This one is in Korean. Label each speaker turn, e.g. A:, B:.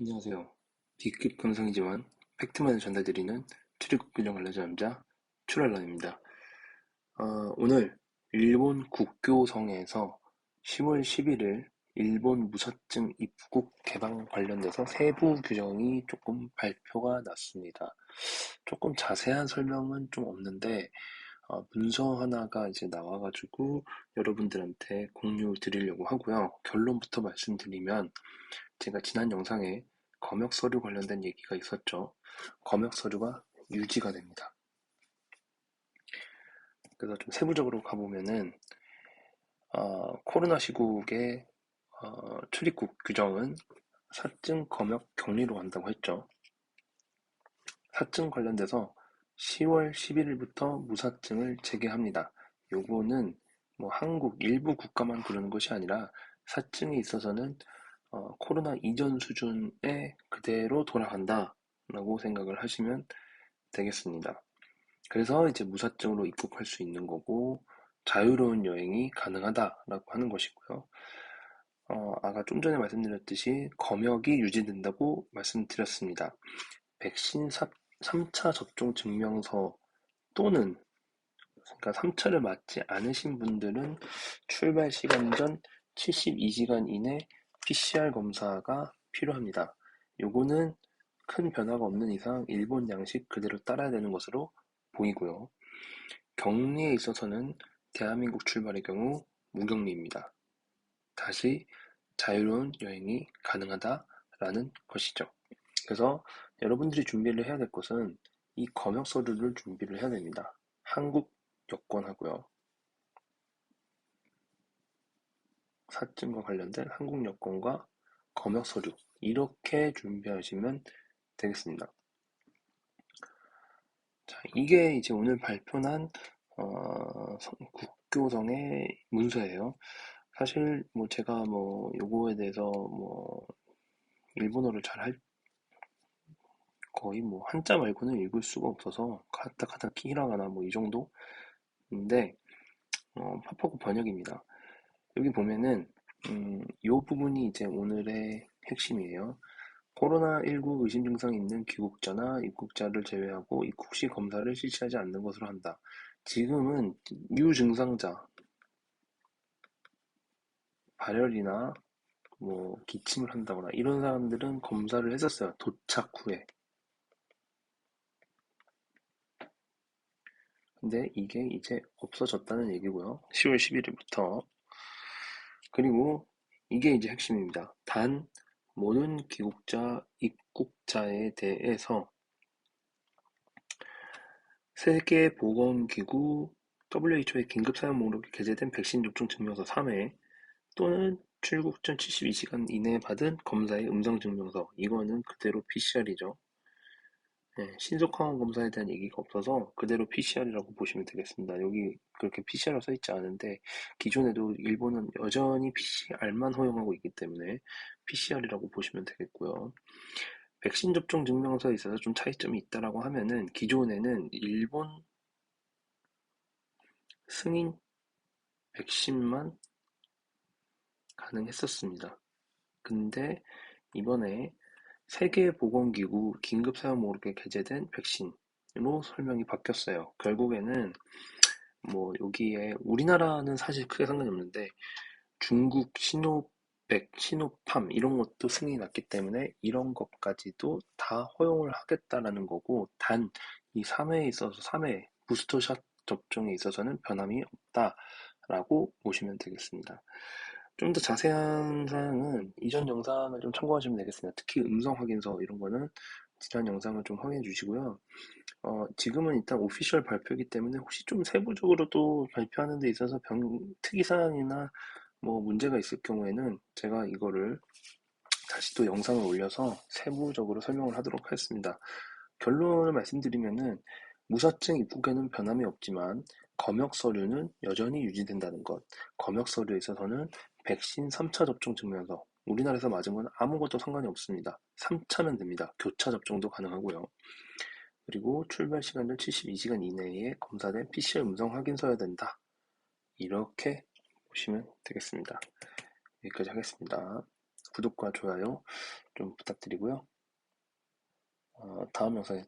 A: 안녕하세요. B급 감성이지만 팩트만을 전달드리는 출입국 규정 관련자 남자 출알런입니다. 어, 오늘 일본 국교성에서 10월 11일 일본 무사증 입국 개방 관련돼서 세부 규정이 조금 발표가 났습니다. 조금 자세한 설명은 좀 없는데 어, 문서 하나가 이제 나와가지고 여러분들한테 공유 드리려고 하고요. 결론부터 말씀드리면 제가 지난 영상에 검역 서류 관련된 얘기가 있었죠. 검역 서류가 유지가 됩니다. 그래서 좀 세부적으로 가보면은 어, 코로나 시국의 어, 출입국 규정은 사증 검역 격리로 한다고 했죠. 사증 관련돼서 10월 11일부터 무사증을 재개합니다. 요거는 뭐 한국 일부 국가만 그러는 것이 아니라 사증에 있어서는 어, 코로나 이전 수준에 그대로 돌아간다 라고 생각을 하시면 되겠습니다. 그래서 이제 무사증으로 입국할 수 있는 거고 자유로운 여행이 가능하다라고 하는 것이고요. 어, 아까 좀 전에 말씀드렸듯이 검역이 유지된다고 말씀드렸습니다. 백신 3차 접종 증명서 또는 그러니까 3차를 맞지 않으신 분들은 출발 시간 전 72시간 이내 PCR 검사가 필요합니다. 요거는 큰 변화가 없는 이상 일본 양식 그대로 따라야 되는 것으로 보이고요. 격리에 있어서는 대한민국 출발의 경우 무격리입니다. 다시 자유로운 여행이 가능하다라는 것이죠. 그래서 여러분들이 준비를 해야 될 것은 이 검역 서류를 준비를 해야 됩니다. 한국 여권하고요. 사증과 관련된 한국 여권과 검역 서류 이렇게 준비하시면 되겠습니다. 자, 이게 이제 오늘 발표한 어, 국교성의 문서예요. 사실 뭐 제가 뭐 요거에 대해서 뭐 일본어를 잘 할 거의 뭐 한자 말고는 읽을 수가 없어서 카타카타 히라가나 뭐 이 정도인데 어, 파파고 번역입니다. 여기 보면은 음, 이 부분이 이제 오늘의 핵심이에요. 코로나19 의심 증상이 있는 귀국자나 입국자를 제외하고 입국 시 검사를 실시하지 않는 것으로 한다. 지금은 유증상자, 발열이나 뭐 기침을 한다거나 이런 사람들은 검사를 했었어요. 도착 후에. 근데 이게 이제 없어졌다는 얘기고요. 10월 11일부터. 그리고 이게 이제 핵심입니다. 단 모든 귀국자, 입국자에 대해서 세계보건기구 WHO의 긴급사용 목록에 게재된 백신 접종 증명서 3회 또는 출국 전 72시간 이내에 받은 검사의 음성 증명서 이거는 그대로 PCR이죠. 네, 신속 항원 검사에 대한 얘기가 없어서 그대로 PCR이라고 보시면 되겠습니다. 여기 그렇게 PCR로 써 있지 않은데 기존에도 일본은 여전히 PCR만 허용하고 있기 때문에 PCR이라고 보시면 되겠고요. 백신 접종 증명서에 있어서 좀 차이점이 있다라고 하면은 기존에는 일본 승인 백신만 가능했었습니다. 근데 이번에 세계보건기구 긴급사용 목록에 게재된 백신으로 설명이 바뀌었어요. 결국에는 뭐 여기에 우리나라는 사실 크게 상관이 없는데 중국 시노백, 시노팜 이런 것도 승인이 났기 때문에 이런 것까지도 다 허용을 하겠다라는 거고 단 이 3회에 있어서 3회 부스터샷 접종에 있어서는 변함이 없다라고 보시면 되겠습니다. 좀 더 자세한 사항은 이전 영상을 좀 참고하시면 되겠습니다. 특히 음성 확인서 이런 거는 지난 영상을 좀 확인해 주시고요. 어, 지금은 일단 오피셜 발표이기 때문에 혹시 좀 세부적으로 또 발표하는 데 있어서 병, 특이사항이나 뭐 문제가 있을 경우에는 제가 이거를 다시 또 영상을 올려서 세부적으로 설명을 하도록 하겠습니다. 결론을 말씀드리면은 무사증 입국에는 변함이 없지만 검역 서류는 여전히 유지된다는 것. 검역 서류에 있어서는 백신 3차 접종 증명서. 우리나라에서 맞은 건 아무것도 상관이 없습니다. 3차면 됩니다. 교차 접종도 가능하고요. 그리고 출발 시간은 72시간 이내에 검사된 PCR 음성 확인서야 된다. 이렇게 보시면 되겠습니다. 여기까지 하겠습니다. 구독과 좋아요 좀 부탁드리고요. 어, 다음 영상에 또